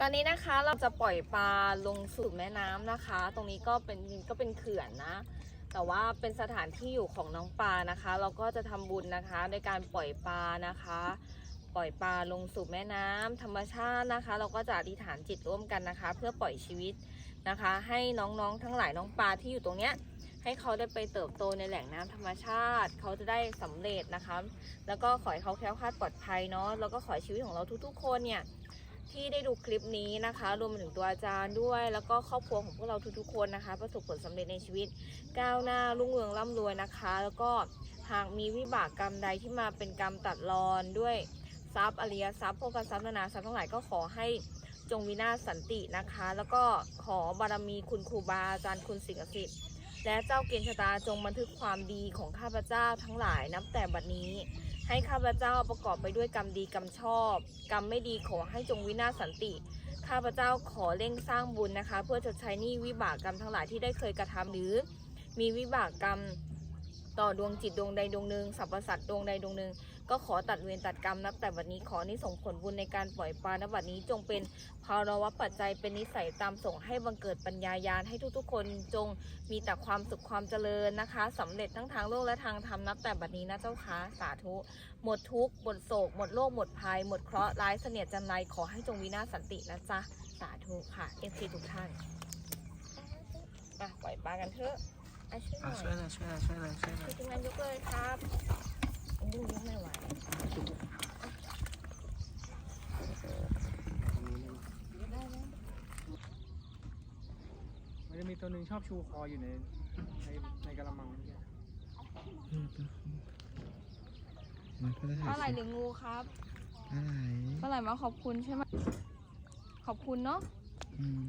ตอนนี้นะคะเราจะปล่อยปลาลงสู่แม่น้ำนะคะ ตรงนี้ก็เป็นก็เป็นเขื่อนนะ แต่ว่าเป็นสถานที่อยู่ของน้องปลานะคะ เราก็จะทำบุญนะคะในการปล่อยปลานะคะ ปล่อยปลาลงสู่แม่น้ำธรรมชาตินะคะ เราก็จะอธิษฐานจิตร่วมกันนะคะ เพื่อปล่อยชีวิตนะคะ ให้น้องๆทั้งหลายน้องปลาที่อยู่ตรงเนี้ยให้เขาได้ไปเติบโตในแหล่งน้ำธรรมชาติ เขาจะได้สำเร็จนะคะ แล้วก็ขอให้เขาแคล้วคลาดปลอดภัยเนาะแล้วก็ขอให้ชีวิตของเราทุกๆ คนเนี่ย ที่ได้ดูคลิปนี้นะคะ รวมถึงตัวอาจารย์ด้วย แล้วก็ครอบครัวของพวกเราทุกๆคนนะคะ ประสบผลสำเร็จในชีวิต ก้าวหน้ารุ่งเรืองร่ำรวยนะคะ แล้วก็หากมีวิบากกรรมใดที่มาเป็นกรรมตัดรอนด้วยทรัพย์อริยทรัพย์พวกกันทรัพย์นานาทรัพย์ทั้งหลายก็ขอให้จงวินาศสันตินะคะ แล้วก็ขอบารมีคุณครูบาอาจารย์คุณสิงห์สิทธิ์ และเจ้าเกณฑ์ชะตาจงบันทึกความดีของข้าพเจ้าทั้งหลายนับแต่บัดนี้ ให้ข้าพเจ้าประกอบไปด้วยกรรมดีกรรมชอบ กรรมไม่ดีขอให้จงวินาศสันติ ข้าพเจ้าขอเร่งสร้างบุญนะคะ เพื่อชดใช้หนี้วิบากกรรมทั้งหลายที่ได้เคยกระทำหรือ มีวิบากกรรม ต่อดวงจิตดวงใดดวงหนึ่งสรรพสัตว์ดวงใดดวงหนึ่งก็ขอตัดเวรตัดกรรมนับแต่บัดนี้ขอนิส่งผลบุญในการปล่อยปลาณบัดนี้จงเป็นภารวะปัจจัยเป็นนิสัยตามส่งให้บังเกิดปัญญายาณให้ทุกๆ คนจงมีแต่ความสุขความเจริญนะคะสำเร็จทั้งทางโลกและทางธรรมนับแต่บัดนี้นะเจ้าค่ะสาธุ หมดทุกข์หมดโศก หมดโรคหมดภัย หมดเคราะห์ร้ายเสนียดจันไรขอให้จงวินาศสันตินะจ๊ะสาธุค่ะเอฟซีทุกท่านอะปล่อยปลากันเถอะ อะช่วยหอะน่อยช่วยเลยช่วยเลยช่วยเลยช่วยเลยพี่ทีมงานยกเลยครับอู้ยกไม่ไหวได้ไหมมันจะมีตัวหนึ่งชอบชูคออยู่ในในในกระมังเนี่ยมันก็จะปลาไหลหรืองูครับอะไรปลาไหลมาขอบคุณใช่ไหมขอบคุณเนาะอืม